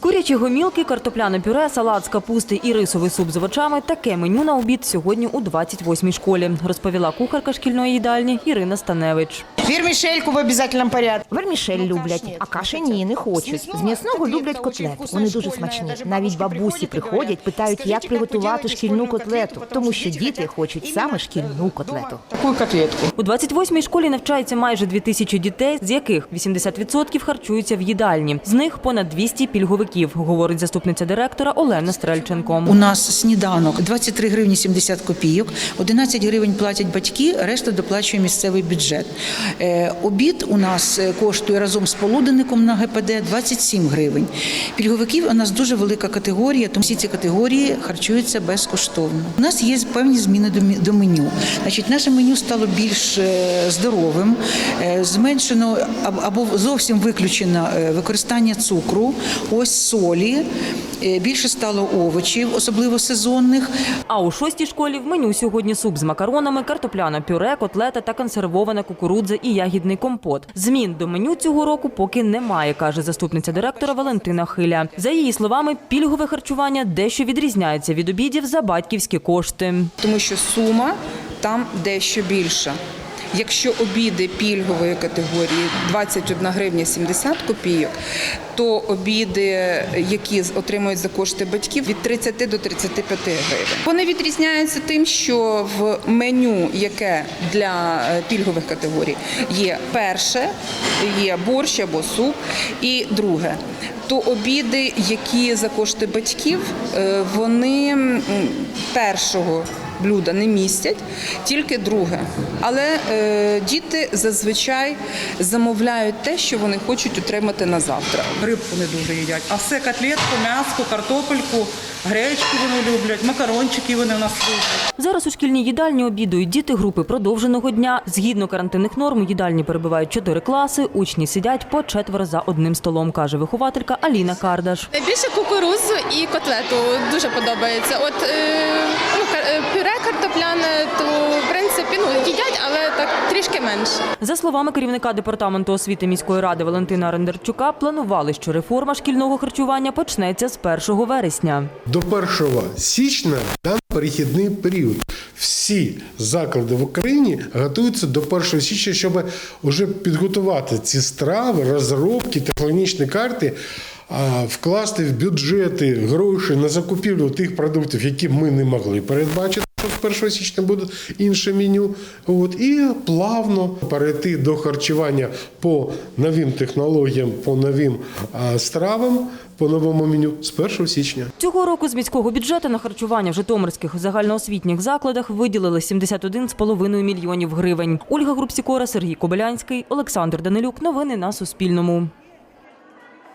Курячі гомілки, картопляне пюре, салат з капусти і рисовий суп з овочами – таке меню на обід сьогодні у 28-й школі, розповіла кухарка шкільної їдальні Ірина Станевич. Вермишельку в обязательном порядке. Вермішель люблять, а каші ні, не хочуть. З м'ясного люблять котлети. Вони дуже смачні. Навіть бабусі приходять, питають, як приготувати шкільну котлету, тому що діти хочуть саме шкільну котлету. Такую котлетку. У 28-й школі навчається майже 2 тисячі дітей, з яких 80% харчуються в їдальні. З них понад 200 пільговиків, говорить заступниця директора Олена Стрельченко. У нас сніданок 23 гривні 70 копійок, 11 гривень платять батьки, решта доплачує місцевий бюджет. Е, Обід у нас е, коштує разом з полуденником на ГПД 27 гривень. Пільговиків у нас дуже велика категорія, тому всі ці категорії харчуються безкоштовно. У нас є певні зміни до меню. Значить, наше меню стало більш е, здоровим, зменшено або зовсім виключено використання цукру, ось солі. Е, Більше стало овочів, особливо сезонних. А у шостій школі в меню сьогодні суп з макаронами, картопляне пюре, котлета та консервована кукурудза і ягідний компот. Змін до меню цього року поки немає, каже заступниця директора Валентина Хиля. За її словами, пільгове харчування дещо відрізняється від обідів за батьківські кошти. тому що сума там дещо більша. Якщо обіди пільгової категорії 21 гривня 70 копійок, то обіди, які отримують за кошти батьків, від 30 до 35 гривень. Вони відрізняються тим, що в меню, яке для е, пільгових категорій, є перше, є борщ або суп, і друге. То обіди, які за кошти батьків, е, вони першого блюда не містять, тільки друге. Але е, діти зазвичай замовляють те, що вони хочуть отримати на завтра. Рибку не дуже їдять. А все котлетку, м'яско, картопельку, гречку вони люблять, макарончики вони у нас люблять. Зараз у шкільній їдальні обідують діти групи продовженого дня. Згідно карантинних норм, їдальні перебувають чотири класи. Учні сидять по четверо за одним столом, каже вихователька Аліна Кардаш. Найбільше кукурудзу і котлету дуже подобається. От е, ну, ну їдять, але так трішки менше. За словами керівника департаменту освіти міської ради Валентина Рендерчука, планували, що реформа шкільного харчування почнеться з 1 вересня. До 1 січня дан перехідний період. Всі заклади в Україні готуються до 1 січня, щоб вже підготувати ці страви, розробки, технологічні карти, а, вкласти в бюджети гроші на закупівлю тих продуктів, які ми не могли передбачити. Що З 1 січня буде інше меню, от і плавно перейти до харчування по новим технологіям, по новим стравам, по новому меню з 1 січня. Цього року з міського бюджету на харчування в житомирських загальноосвітніх закладах виділили 71,5 мільйонів гривень. Ольга Групсікора, Сергій Кобилянський, Олександр Данилюк. Новини на Суспільному.